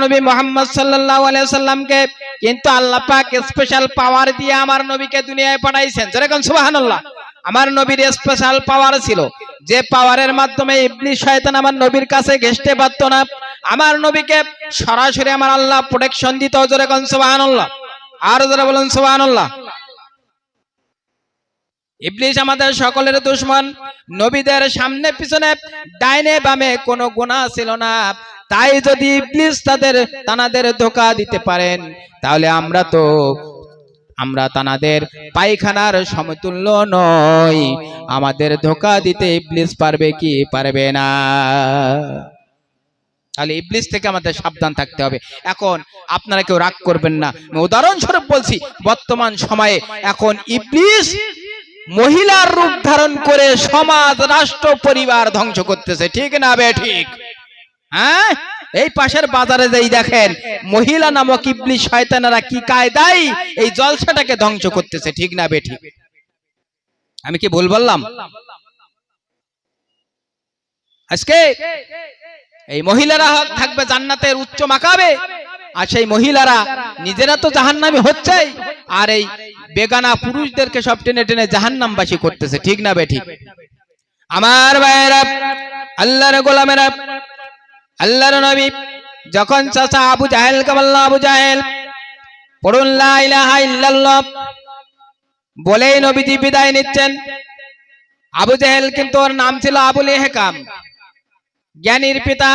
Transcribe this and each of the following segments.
নবী মোহাম্মদ সাল্লাল্লাহু আলাইহি সাল্লামকে কিন্তু আল্লাহ পাক স্পেশাল পাওয়ার দিয়ে আমার নবীকে দুনিয়ায় পাঠাইছেন। যেরকম সুবহানাল্লাহ। আমার নবীর স্পেশাল পাওয়ার ছিল। যে পাওয়ারের মাধ্যমে ইবলিশ শয়তান আমার নবীর কাছে ঘেসতে পারতো না। আমার নবীকে সরাসরি আমার আল্লাহ প্রোটেকশন দিত। যেরকম সুবহানাল্লাহ। আর যারা বলেন সুবহানাল্লাহ। ইবলিশ আমাদের সকলের দুশ্মন। নবীদের সামনে পিছনে, ডাইনে বামে কোনো গুনাহ ছিল না। তাই যদি ইবলিশ তাদের, তানাদের ধোকা দিতে পারেন, তাহলে আমরা তো, আমরা তানাদের পায়খানার সমতুল্য নই। আমাদের ধোকা দিতে ইবলিশ পারবে কি পারবে না? তাহলে ইবলিশ থেকে আমাদের সাবধান থাকতে হবে। এখন আপনারা কেউ রাগ করবেন না। উদাহরণস্বরূপ বলছি, বর্তমান সময়ে এখন ইবলিশ মহিলার রূপ ধারণ করে সমাজ, রাষ্ট্র, পরিবার ধ্বংস করতেছে। ঠিক না বে, ঠিক? হ্যাঁ? এই পাশের বাজারে যেই দেখেন, মহিলা নামক ইবলিশ শয়তানেরা কি কায়দায় এই জলসাটাকে ধ্বংস করতেছে, ঠিক না বেঠি আমি কি ভুল বললাম? আজকে এই মহিলারা থাকবে জান্নাতের উচ্চ মাকাবে আর সেই মহিলারা নিজেরা তো জাহান্নামী হচ্ছেই, আর এই বেগানা পুরুষদেরকে সব টেনে টেনে জাহান্নামবাসী করতেছে, ঠিক না বেঠি আমার ভাইয়েরা, আল্লাহর গোলামেরা আল্লাহর নবী যখন চাচা আবু জাহেল বলল, আবু জাহেল, পড়ুন বলেই নবীজি বিদায় নিচ্ছেন। আবু জাহেল কিন্তু ওর নাম ছিল আবুল হেকাম জ্ঞানীর পিতা।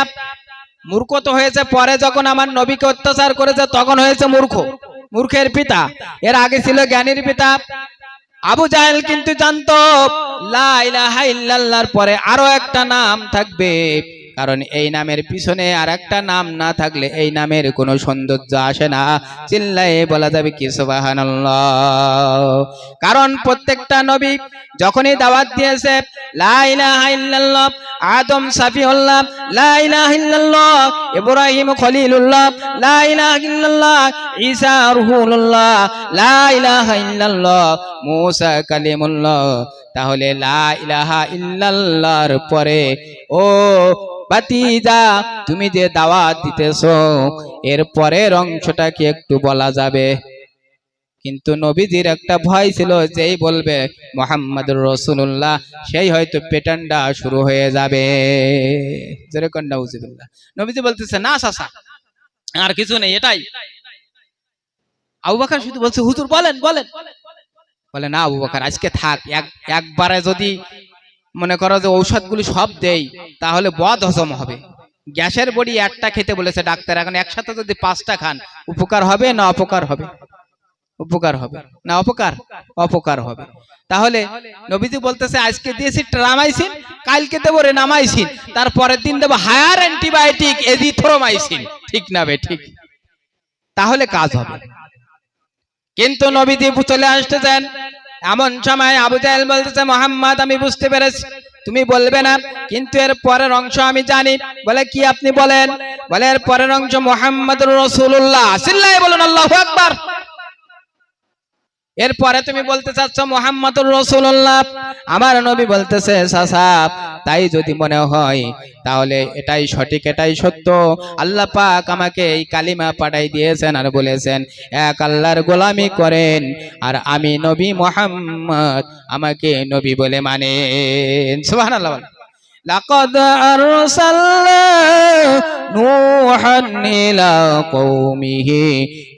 মূর্খ তো হয়েছে, পরে যখন আমার নবীকে অত্যাচার করেছে, তখন হয়েছে মূর্খ, মূর্খের পিতা। এর আগে ছিল জ্ঞানীর পিতা। আবু জাহেল কিন্তু জানতো, লা ইলাহা ইল্লাল্লাহর পরে আরও একটা নাম থাকবে। কারণ এই নামের পিছনে আর একটা নাম না থাকলে এই নামের কোনো সৌন্দর্য আসে না। চিল্লায়ে বলা যাবে কি, সুবহানাল্লাহ। কারণ প্রত্যেকটা নবী যখনই দাওয়াত দিয়েছে, লা ইলাহা ইল্লাল্লাহ, আদম সাফিউল্লাহ, লা ইলাহা ইল্লাল্লাহ, ইব্রাহিম খলিলুল্লাহ, লা ইলাহা ইল্লাল্লাহ, ঈসা রুহুল্লাহ, লা ইলাহা ইল্লাল্লাহ, মূসা কালিমুল্লাহ তাহলে লা ইলাহা পরে, ও বাতিজা, তুমি যে দাওয়াত দিতেছো, এর পরের অংশটা কি একটু বলা যাবে। কিন্তু নবীজির একটা ভয় ছিল, যেই বলবে, মোহাম্মদুর রসুল্লাহ সেই হয়তো পেটান্ডা শুরু হয়ে যাবে। নবীজি বলতেছে, না সাসা আর কিছু নেই, এটাই। আবু বকর শুধু বলছে, হুজুর, বলেন বলেন। বলে, না আবু বকর আজকে থাক, এক, একবারে যদি মনে করো যে ঔষধগুলি সব দেই, তাহলে বদ হজম হবে। গ্যাসের বড়ি একটা খেতে বলেছে ডাক্তার, এখন একসাথে যদি পাঁচটা খান, উপকার হবে না অপকার হবে? উপকার হবে না অপকার? অপকার হবে। তাহলে নবীজি বলতেছে, আজকে দিয়েছি ট্রামাইসিন, কালকে দেবো রেনামাইসিন তারপরের দিন দেবো হায়ার অ্যান্টিবায়োটিক, এজিথ্রোমাইসিন। ঠিক না বে, ঠিক। তাহলে কাজ হবে। কিন্তু নবীজি চলে আসতেছেন। এমন সময় আবু জাহেল বলতেছে, মোহাম্মদ, আমি বুঝতে পেরেছি। তুমি বলবে না, কিন্তু এর পরের অংশ আমি জানি। বলে, কি আপনি বলেন? বলে, এর পরের অংশ মোহাম্মদ রসুল্লাহ সিল্লাই বলুন, আল্লাহ আকবার। এরপরে তুমি বলতে চাচ্ছ মোহাম্মদুর রসুল্লাহ আমার নবী বলতেছে সাসাব তাই যদি মনে হয়, তাহলে এটাই সঠিক, এটাই সত্য। আল্লাহ পাক আমাকে এই কালিমা পাঠাই দিয়েছেন আর বলেছেন, এক আল্লাহর গোলামি করেন আর আমি নবী মোহাম্মদ, আমাকে নবী বলে মানে সুবহানাল্লাহ বলেন। لقد أرسلنا نوحا إلى قومه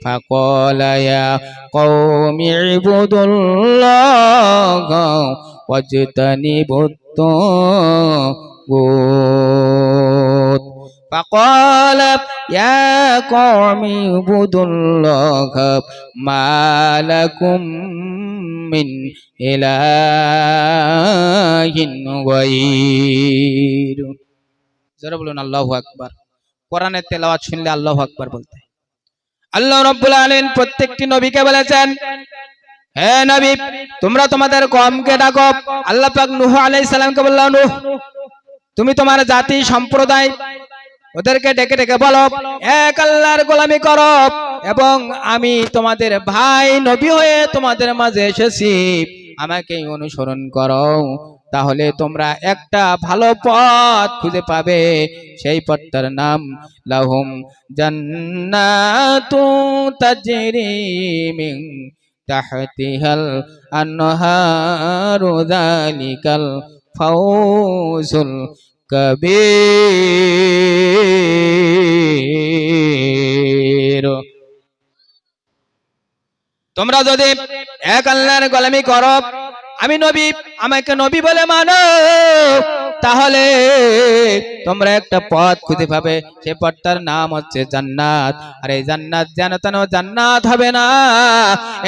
فقال يا قوم اعبدوا الله واجتنبوا الطاغوت فقال يا قوم اعبدوا الله ما لكم من إله غير যারা বলুন আল্লাহু আকবার কোরআনের তেলাওয়াত শুনলে আল্লাহু আকবার বলতে হয়। আল্লাহ রব্বুল আলামিন প্রত্যেকটি নবীকে বলেছেন হে নবী তোমরা তোমাদের কমকে ডাকো আল্লাহ পাক নূহ আলাইহিস সালামকে বলল নূহ তুমি তোমার জাতি সম্প্রদায় ওদেরকে ডেকে ডেকে বলো এক আল্লাহর গোলামি করো এবং আমি তোমাদের ভাই নবী হয়ে তোমাদের মাঝে এসেছি। আমাকে অনুসরণ করো, তাহলে তোমরা একটা ভালো পথ খুঁজে পাবে। সেই পথটার নাম লাহুম জান্নাতু তাজরি মিন তাহতিহাল আনহারু যালিকাল ফাউজুল কবির। তোমরা যদি এক আল্লাহর গোলামি করো, আমি নবী, আমাকে নবী বলে মানো, তাহলে তোমরা একটা পথ খুঁজে পাবে। সে পথটার নাম হচ্ছে জান্নাত। আর এই জান্নাত যেন তেন জান্নাত হবে না।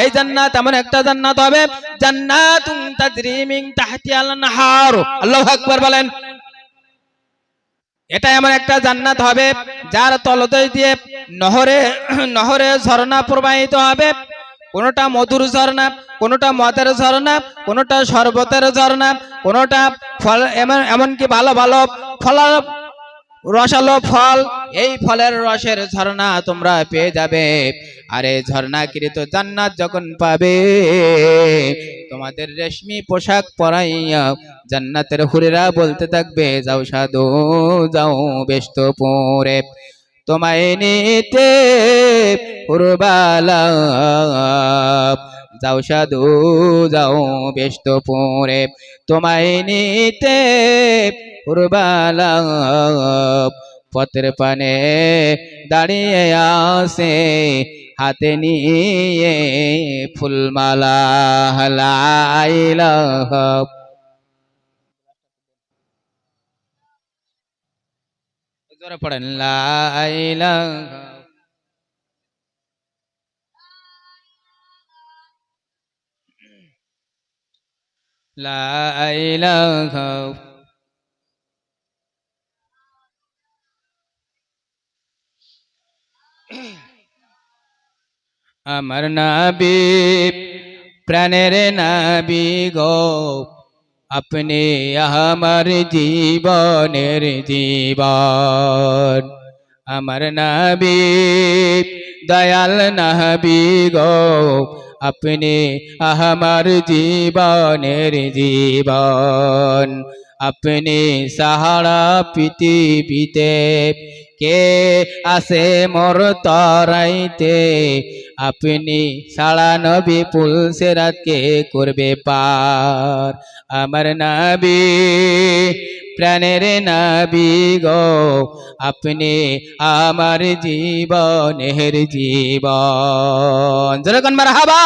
এই জান্নাত এমন একটা জান্নাত হবে জান্নাত আল্লাহু আকবার বলেন। এটা এমন একটা জান্নাত হবে, যার তলদেশ দিয়ে নহরে নহরে ঝর্ণা প্রবাহিত হবে। কোনোটা মধুর ঝর্ণা, কোনোটা মদের ঝর্ণা, কোনোটা শরবতের ঝর্ণা, কোনোটা ফল, এমন, এমনকি ভালো ভালো ফল রসালো ফল, এই ফলের রসের ঝর্ণা তোমরা পেয়ে যাবে। আর এই ঝর্ণাকৃত জান্নাত যখন পাবে, তোমাদের রেশমি পোশাক পরাইয়া জান্নাতের হুরেরা বলতে থাকবে, যাও সাধু, যাও ব্যস্ত পরে তোমায় নিতে পুরবালা যাও সাধু যাও ব্যস্ত পরে তোমায় নিতে পুরবালা পথের পানে দাঁড়িয়ে আসে হাতে নিয়ে ফুলমালা লাইলা জোরে পড়েন লাইলা লাইলা আমার নাবি, প্রাণের নাবি গো, আপনি আমার জীবনের জীবন। আমার নাবি, দয়াল নাবি গো আপনি আমার জীবনের জীবন। আপনি সাহারা পৃথিবীতে কে আসে মোর তরাইতে আপনি সাড়া নবী পুল সেরাতকে করবে পার আমার নাবি প্রাণের নাবি গো আপনি আমার জীবনের জীবন যেরকম হাবা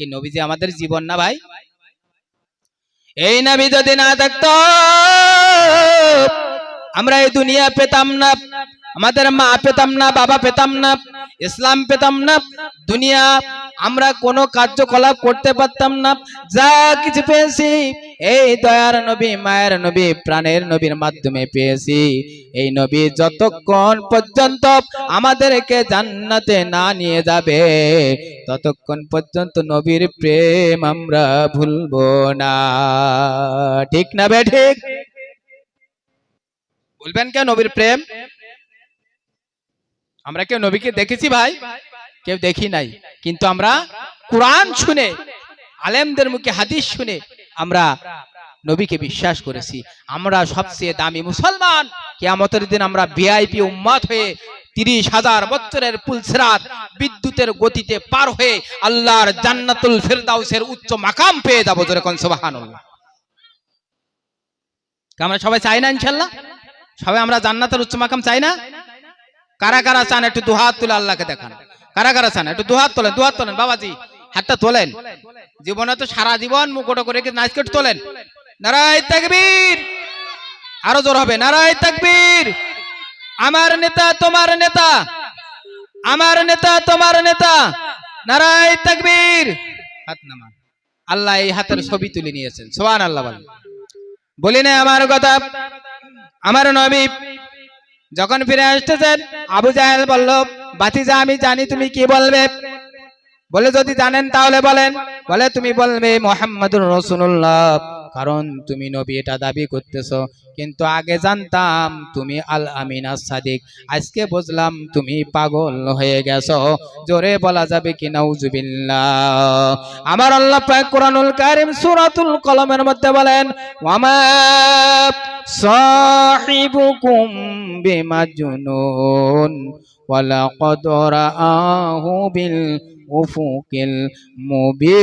কি নবী যে আমাদের জীবন না ভাই এই নাবি যদি না থাকতো আমরা এই দুনিয়া পেতাম না, আমাদের মা পেতাম না, বাবা পেতাম না, ইসলাম পেতাম না, দুনিয়া আমরা কোনো কার্যকলাপ করতে পারতাম না। যা কিছু পেয়েছি এই দয়ার নবী, মায়ের নবী, প্রাণের নবীর মাধ্যমে পেয়েছি। এই নবী যতক্ষণ পর্যন্ত আমাদেরকে জান্নাতে না নিয়ে যাবে, ততক্ষণ পর্যন্ত নবীর প্রেম আমরা ভুলবো না। ঠিক না বে ঠিক? বলবেন কেন নবীর প্রেম? আমরা কেউ নবীকে দেখেছি ভাই? কেউ দেখি নাই। কিন্তু আমরা কোরআন শুনে, আলেমদের মুখে হাদিস শুনে আমরা নবীকে বিশ্বাস করেছি। আমরা সবচেয়ে দামি মুসলমান। কিয়ামতের দিন আমরা ভিআইপি উম্মাত হয়ে তিরিশ হাজার বছরের পুলসরাত বিদ্যুতের গতিতে পার হয়ে আল্লাহর জান্নাতুল ফেরদাউসের উচ্চ মাকাম পেয়ে যাব যেরকম সুবহানাল্লাহ। আমরা সবাই চাই না ইনশাল্লাহ সবাই আমরা জান্নাতের উচ্চ মাকাম চাই না? কারা কারা চান একটু দুহাত তুলে আল্লাহকে দেখান। কারা কারা চান একটু দুহাত তোলেন দুহাত তোলেন, বাবাজি। হাতটা তোলেন। জীবনে তো সারা জীবন মুখোটো করে নাচকেট তোলেন। নারায় তাকবীর। আরও জোর হবে, নারায় তাকবীর। আমার নেতা, তোমার নেতা। আমার নেতা, তোমার নেতা। নারায় তাকবীর। হাত নামা আল্লাহ এই হাতের ছবি তুলে নিয়েছেন সোহান আল্লাহ বলি না আমার কথা। আমার নবী যখন ফিরে আসতেছেন, আবু জাহেল বলল বাতিজা আমি জানি, তুমি কি বলবে? বলে, যদি জানেন তাহলে বলেন। বলে, তুমি বলবে মোহাম্মদুর রসুল্লাহ কারণ তুমি নবী, এটা দাবি করতেছো। কিন্তু আগে জানতাম তুমি আল আমিনা সাদিক। আজকে বুঝলাম তুমি পাগল হয়ে গেছো। জোরে বলা যাবে কি, নাউজুবিল্লাহ। আমার আল্লাহ কোরআনুল কারিম সূরাতুল কলমের মধ্যে বলেন, ওয়ামা সাহিবুকুম বিল উফুকিল মুবিন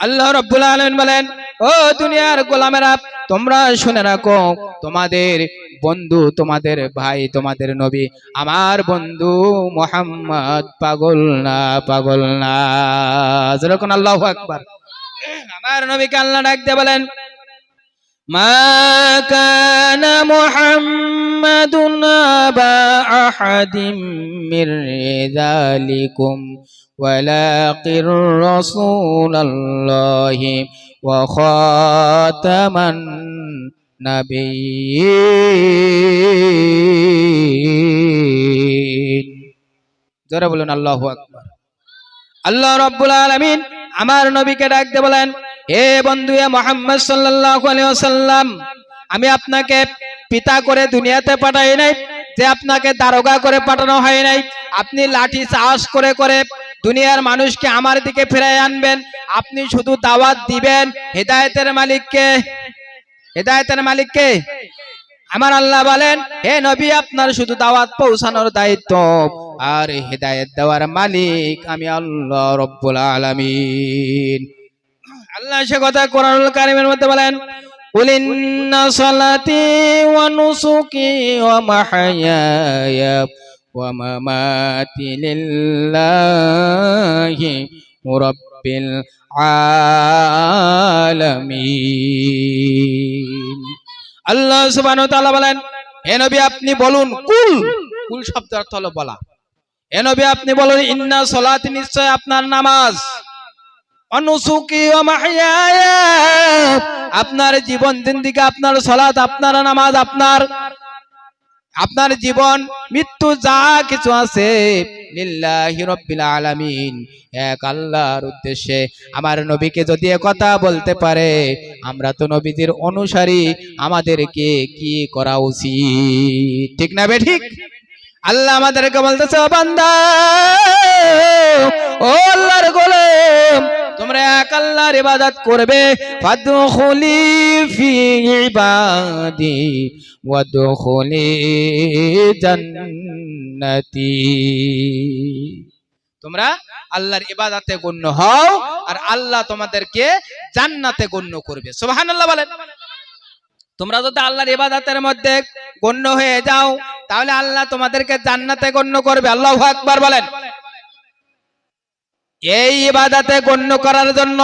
আল্লাহ রাব্বুল আলামিন বলেন, ও দুনিয়ার গোলামেরা, তোমরা শুনে রাখো, তোমাদের বন্ধু তোমাদের ভাই, তোমাদের নবী, আমার বন্ধু মোহাম্মদ পাগল না পাগল না। যেরকম আল্লাহু আকবার। আমার নবীকে আল্লাহ ডাকতে বলেন ما كان محمد أبا أحد من رجالكم ولكن رسول الله وخاتم النبيين জোরে বলুন আল্লাহু আকবার আল্লাহ রাব্বুল আলামিন আমার নবীকে ডাকতে বলেন হে বন্ধু এ মোহাম্মদ আলাইহি আমি আপনাকে পিতা করে দুনিয়াতে পাঠাই নাই, যে আপনাকে দারোগা করে পাঠানো হয় নাই। আপনি লাঠি চাষ করে করে দুনিয়ার মানুষকে আমার দিকে ফিরাই আনবেন। আপনি শুধু দাওয়াত দিবেন। হেদায়েতের মালিককে হেদায়েতের মালিককে আমার আল্লাহ বলেন, হে নবী, আপনার শুধু দাওয়াত পৌঁছানোর দায়িত্ব। আর হেদায়েত দেওয়ার মালিক আমি আল্লাহ রব্বুল আলামিন। আল্লাহ সে কথা কোরআনুল কারিমের মধ্যে বলেন قل إن صلاتي ونسكي ومحياي ومماتي لله رب العالمين আল্লাহ সুবহানাহু ওয়া তাআলা বলেন হে নবী আপনি বলুন কুল কুল শব্দ অর্থ হলো বলা হে নবী আপনি বলুন ইন্না সলাতি নিশ্চয় আপনার নামাজ অনুসুকি ও মাহিয়ায়া আপনার জীবন জিন্দিগি, আপনার সলাত, আপনার নামাজ, আপনার আপনার জীবন, মৃত্যু যা কিছু আছে এক আল্লাহর উদ্দেশ্যে আমার নবীকে যদি কথা বলতে পারে, আমরা তো নবীদের অনুসারী, আমাদেরকে কি করা উচিত? ঠিক না বে ঠিক? আল্লাহ আমাদেরকে বলতেছে বান্দা, ও আল্লাহর গোলাম তোমরা এক আল্লাহর ইবাদত করবে। ফাদখুলি ফি ইবাদি ওয়াদখুলি তোমরা আল্লাহর ইবাদতে গণ্য হও আর আল্লাহ তোমাদেরকে জান্নাতে গণ্য করবে। সুবহানাল্লাহ বলেন। তোমরা যদি আল্লাহর ইবাদতের মধ্যে গণ্য হয়ে যাও, তাহলে আল্লাহ তোমাদেরকে জান্নাতে গণ্য করবে। আল্লাহু আকবার বলেন। এই ইবাদাতে গণ্য করার জন্য,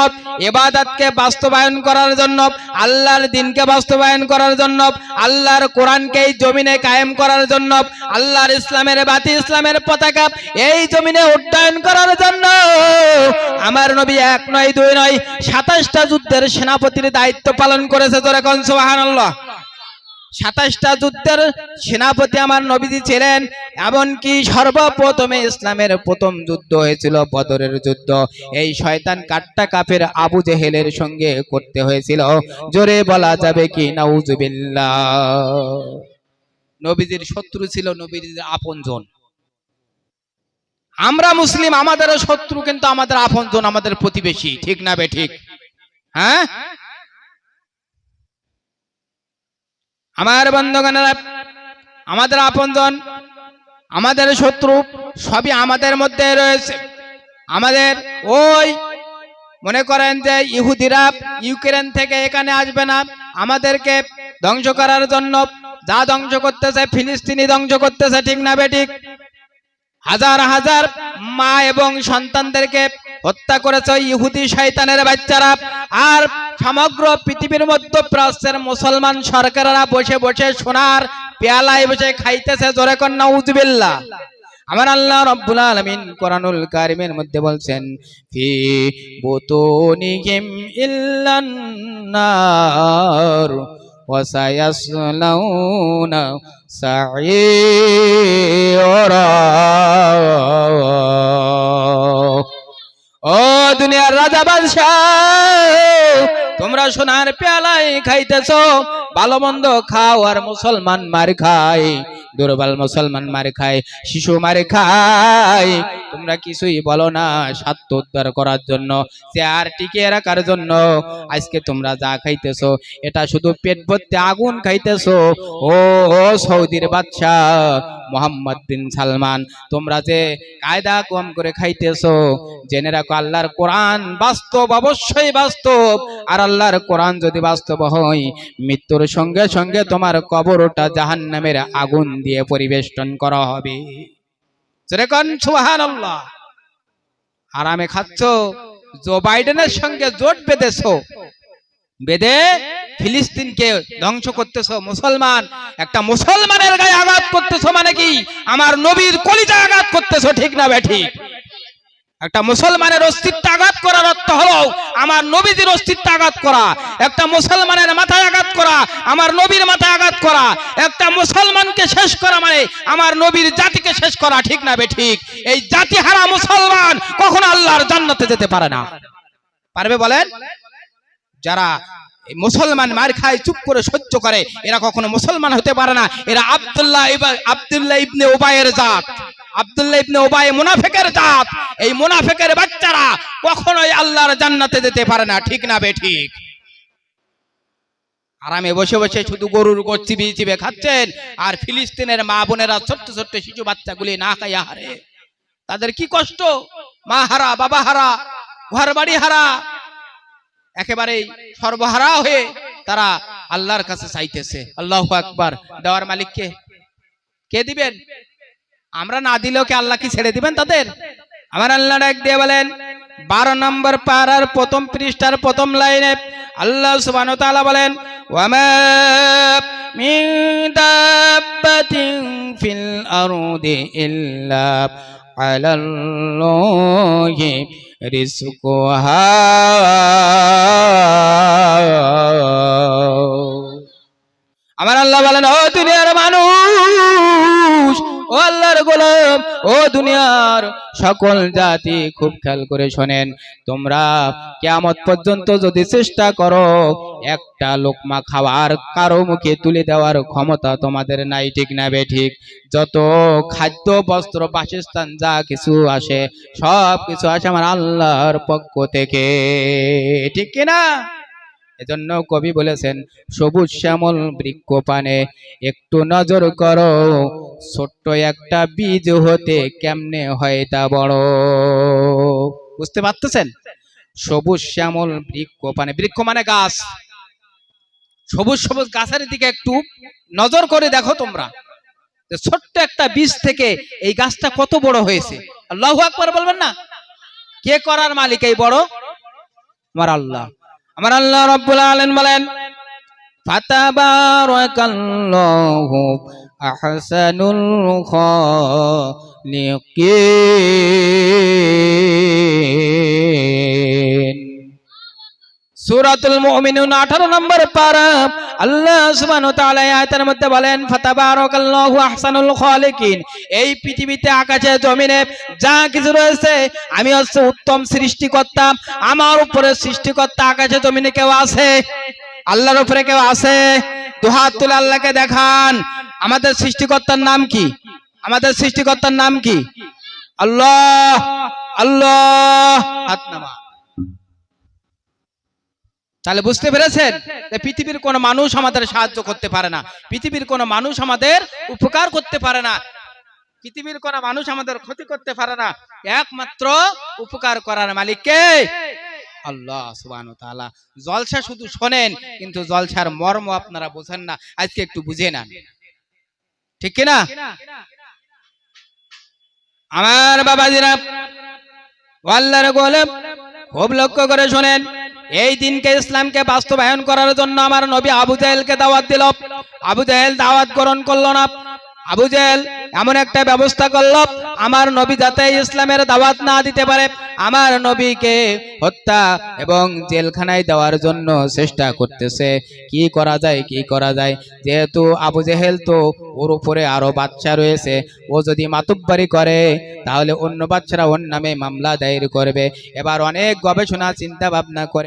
ইবাদতকে বাস্তবায়ন করার জন্য, আল্লাহর দিনকে বাস্তবায়ন করার জন্য, আল্লাহর কোরআনকে জমিনে কায়েম করার জন্য, আল্লাহর ইসলামের বাতি ইসলামের পতাকা এই জমিনে উড্ডয়ন করার জন্য। আমার নবী এক নয়, দুই নয়, সাতাশটা যুদ্ধের সেনাপতির দায়িত্ব পালন করেছে তোরা সুবহানাল্লাহ। সাতাশটা যুদ্ধের সেনাপতি আমার নবীজি ছিলেন, এমনকি সর্বপ্রথমে ইসলামের প্রথম যুদ্ধ হয়েছিল বদরের যুদ্ধ। এই শয়তান কাট্টা কাফের আবু জেহেলের সঙ্গে করতে হয়েছিল। জোরে বলা যাবে কি, নাউজুবিল্লাহ। নবীজির শত্রু ছিল নবীজির আপনজন। আমরা মুসলিম, আমাদেরও শত্রু, কিন্তু আমাদের আপনজন, আমাদের প্রতিবেশী। ঠিক না বে ঠিক? হ্যাঁ? আমার বন্ধগণেরা, আমাদের আপনজন, আমাদের শত্রু সবই আমাদের মধ্যে রয়েছে। আমাদের ওই মনে করেন যে ইহুদিরা ইউক্রেন থেকে এখানে আসবে না, আমাদেরকে ধ্বংস করার জন্য যা ধ্বংস করতেছে, ফিলিস্তিনি ধ্বংস করতেছে, ঠিক না বেঠিক হাজার হাজার মা এবং সন্তানদেরকে হত্যা করেছে ইহুদি শয়তানের বাচ্চারা। আর সমগ্র পৃথিবীর মধ্য প্রাচ্যের মুসলমান সরকাররা বসে বসে সোনার পেয়ালায় বসে খাইতেছে। জোরে কন্যা উজবিল্লা আমার আল্লাহ রব্বুল আলামিন কোরআনুল কারিমের মধ্যে বলছেন, ফি ও দুনিয়ার রাজা বাদশাহ, তোমরা সোনার পেয়ালাই খাইতেছ, ভালো মন্দ খাও আর মুসলমান মার খায় দুর্বল মুসলমান মারে খায়, শিশু মারে খায়। তোমরা কিছুই বলো না, স্বার্থ উদ্ধার করার জন্য, চেয়ার টিকিয়ে রাখার জন্য। আজকে তোমরা যা খাইতেছো, এটা শুধু পেট ভর্তি আগুন খাইতেছো। ও সৌদির বাদশাহ মোহাম্মদ বিন সালমান। তোমরা যে কায়দা কম করে খাইতেছো, জেনে রাখো, আল্লাহর কোরআন বাস্তব, অবশ্যই বাস্তব। আর আল্লাহর কোরআন যদি বাস্তব হয়, মৃত্যুর সঙ্গে সঙ্গে তোমার কবরটা জাহান্নামের আগুন দিয়ে পরিবেষ্টন করা হবে। আরামে খাচ্ছ, জো বাইডেনের সঙ্গে জোট বেঁধেছ। বেঁধে ফিলিস্তিনকে ধ্বংস করতেছ, মুসলমান? একটা মুসলমানের গায়ে আঘাত করতেছো মানে কি? আমার নবীর কলিজা আঘাত করতেছো, ঠিক না ঠিক? একটা মুসলমানের অস্তিত্ব আঘাত করার অর্থ হলো, আমার নবীজির অস্তিত্ব আঘাত করা। একটা মুসলমানের মাথায় আঘাত করা, আমার নবীর মাথায় আঘাত করা। একটা মুসলমানকে শেষ করা মানে আমার নবীর জাতিকে শেষ করা, ঠিক না বে ঠিক? এই জাতি হারা মুসলমান, কখনো আল্লাহর জান্নাতে যেতে পারে না। পারবে বলেন? যারা মুসলমান মার খায়, চুপ করে সহ্য করে। এরা কখনো মুসলমান হতে পারে না। এরা আব্দুল্লাহ আব্দুল্লাহ ইবনে ওবায়ের জাত। আব্দুল্লাহ ইবনে ওবায়ে মুনাফিকের জাত। এই মুনাফিকের বাচ্চারা কখনোই আল্লাহর জান্নাতে যেতে পারে না। ঠিক না বে ঠিক? আরামে বসে বসে শুধু গরুর গোছ চিবিয়ে চিবিয়ে খাচ্ছেন। আর ফিলিস্তিনের মা বোনেরা ছোট্ট ছোট্ট শিশু বাচ্চাগুলি না খাইয়া হারে। তাদের কি কষ্ট? মা হারা, বাবা হারা ঘর বাড়ি হারা। একেবারে সর্বহারা হয়ে তারা আল্লাহর কাছে চাইতেছে। আল্লাহ আকবার। দেওয়ার মালিক কে? দিবেন? আমরা না দিলেও কি আল্লাহ কি ছেড়ে দিবেন তাদের? আমার আল্লাহ ডাক দিয়ে বলেন, বারো নম্বর পাড়ার প্রথম পৃষ্ঠার প্রথম লাইনে আল্লাহ সুবান বলেন, ওয়ামা রিজকুহা আমার আল্লাহ বলেন ও দুনিয়ার মানুষ ও আল্লাহর গোলাম, ও দুনিয়ার সকল জাতি খুব খেয়াল করে শোনেন। তোমরা কেয়ামত পর্যন্ত যদি চেষ্টা করো, একটা লোকমা খাওয়ার কারও মুখে তুলে দেওয়ার ক্ষমতা তোমাদের নাই, ঠিক না বে ঠিক? যত খাদ্য, বস্ত্র, বাসস্থান যা কিছু আসে, সব কিছু আসে আমার আল্লাহর পক্ষ থেকে। ঠিক কিনা এজন্য কবি বলেছেন, সবুজ শ্যামল বৃক্ষ পানে একটু নজর করো ছোট্ট একটা বীজ হতে কেমনে হয় তা বড়? বুঝতে পারতেছেন? সবুজ শ্যামল বৃক্ষ পানে বৃক্ষ মানে গাছ। সবুজ সবুজ গাছের দিকে একটু নজর করে দেখো তোমরা। ছোট্ট একটা বীজ থেকে এই গাছটা কত বড় হয়েছে। আল্লাহু আকবার বলবেন না? কে করার মালিক এই বড়? আমার আল্লাহ। আমার আল্লাহ রব্বুল আলামিন বলেন, ফাতাবারাকাল্লাহু আহসানুল খালিকিন। সূরাতুল মুমিনুন 18 নম্বর পারা। আল্লাহ সুবহানাহু ওয়া তাআলা আয়াতের মধ্যে বলেন, ফাতাবারাকাল্লাহু আহসানুল খালিকিন। এই পৃথিবীতে, আকাশে, জমিনে যা কিছু রয়েছে, আমি হচ্ছে উত্তম সৃষ্টিকর্তা। আমার উপরে সৃষ্টিকর্তা আকাশে, জমিনে কেউ আছে? আল্লাহর উপরে কেউ আছে? দুহাত তুলে আল্লাহকে দেখান। আমাদের সৃষ্টিকর্তার নাম কি? আমাদের সৃষ্টিকর্তার নাম কি? আল্লাহ আল্লাহ, হাত তাহলে বুঝতে পেরেছেন? যে পৃথিবীর কোন মানুষ আমাদের সাহায্য করতে পারে না। পৃথিবীর কোন মানুষ আমাদের উপকার করতে পারে না। পৃথিবীর কোন মানুষ আমাদের ক্ষতি করতে পারে না। একমাত্র উপকার করার মালিক কে? আল্লাহ তাআলা। জলসা শুধু শোনেন, কিন্তু জলসার মর্ম আপনারা বোঝেন না। আজকে একটু বুঝে নেন। ঠিক কিনা? আমার বাবা জিরাব আল্লাহর গোলাম খুব লক্ষ্য করে শোনেন, এই দিনকে ইসলামকে বাস্তবায়ন করার জন্য আমার নবী আবু জাহেলকে দাওয়াত দিল। আবু জাহেল দাওয়াত গ্রহণ করল না। আবু জাহেল এমন একটা ব্যবস্থা করল, আমার নবী যাতে ইসলামের দাওয়াত না দিতে পারে, আমার নবীকে হত্যা এবং জেলখানায় দেওয়ার জন্য চেষ্টা করতেছে। কি করা যায়, কি করা যায়? যেহেতু আবু জেহেল তো ওর উপরে আরও বাচ্চা রয়েছে, ও যদি মাতুব্বারি করে, তাহলে অন্য বাচ্চারা ওর নামে মামলা দায়ের করবে। এবার অনেক গবেষণা চিন্তা ভাবনা করে